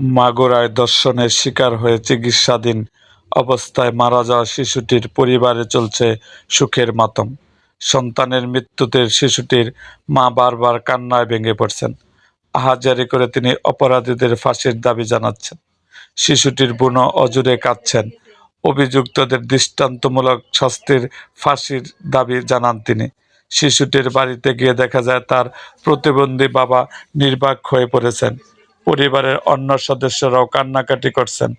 মাগুরায় ধর্ষণের শিকার হয়ে চিকিৎসাধীন অবস্থায় মারা যাওয়া শিশুটির পরিবারে চলছে সুখের মাতম। সন্তানের মৃত্যুতে শিশুটির মা বারবার কান্নায় ভেঙে পড়ছেন। আহাজারি করে তিনি অপরাধীদের ফাঁসির দাবি জানাচ্ছেন। শিশুটির বুনো অজুরে কাঁদছেন। অভিযুক্তদের দৃষ্টান্তমূলক শাস্তির ফাঁসির দাবি জানান তিনি। শিশুটির বাড়িতে গিয়ে দেখা যায় তার প্রতিবন্ধী বাবা নির্বাক হয়ে পড়েছেন। পরিবারের অন্য সদস্যরাও কান্নাকাটি করছেন।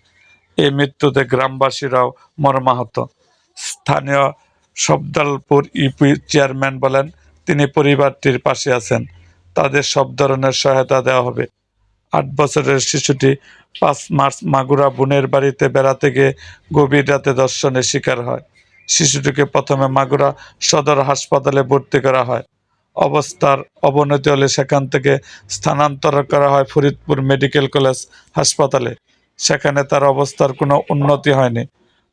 এই মৃত্যুতে গ্রামবাসীরাও মর্মাহত। স্থানীয় সবদালপুর ইউপি চেয়ারম্যান বলেন, তিনি পরিবারটির পাশে আছেন। তাদের সব ধরনের সহায়তা দেওয়া হবে। আট বছরের শিশুটি পাঁচ মার্চ মাগুরা বোনের বাড়িতে বেড়াতে গিয়ে গভীর রাতে ধর্ষণের শিকার হয়। শিশুটিকে প্রথমে মাগুরা সদর হাসপাতালে ভর্তি করা হয়। অবস্থার অবনতি হলে সেখান থেকে স্থানান্তর করা হয় ফরিদপুর মেডিকেল কলেজ হাসপাতালে। সেখানে তার অবস্থার কোনো উন্নতি হয়নি।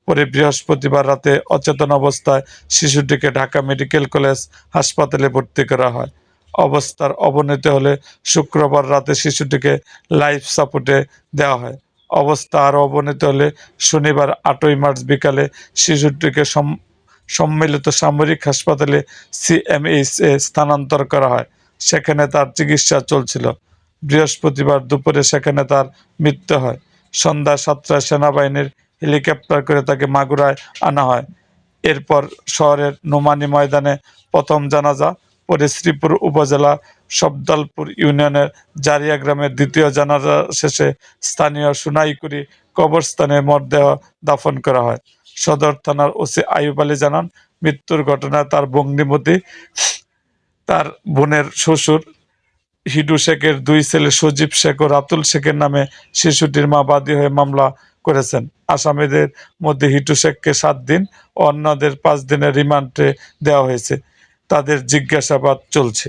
পরে বৃহস্পতিবার রাতে অচেতন অবস্থায় শিশুটিকে ঢাকা মেডিকেল কলেজ হাসপাতালে ভর্তি করা হয়। অবস্থার অবনতি হলে শুক্রবার রাতে শিশুটিকে লাইফ সাপোর্টে দেওয়া হয়। অবস্থা আরও অবনতি হলে শনিবার আটই মার্চ বিকালে শিশুটিকে সম্মিলিত সামরিক হাসপাতালে সিএমএইচ এ স্থানান্তর করা হয়। সেখানে তার চিকিৎসা চলছিল। বৃহস্পতিবার দুপুরে সেখানে তার মৃত্যু হয়। সন্ধ্যা সাতটায় সেনাবাহিনীর হেলিকপ্টার করে তাকে মাগুরায় আনা হয়। এরপর শহরের নোমানি ময়দানে প্রথম জানাজা পরে শ্রীপুর উপজেলা সবদলপুর ইউনিয়নের জারিয়া গ্রামের দ্বিতীয় জানাজা শেষে স্থানীয় সুনাইকুড়ি কবরস্থানে মরদেহ দাফন করা হয়। সদর থানার ওসি আইয়ুব আলী জানান, মৃত্যুর ঘটনায় তার ভগ্নিপতি, তার বোনের শ্বশুর হিডু শেখের দুই ছেলে সজীব শেখ ও রাতুল শেখের নামে শিশুটির মা বাদী হয়ে মামলা করেছেন। আসামিদের মধ্যে হিটু শেখকে সাত দিন অন্যদের পাঁচ দিনের রিমান্ডে দেওয়া হয়েছে। তাদের জিজ্ঞাসাবাদ চলছে।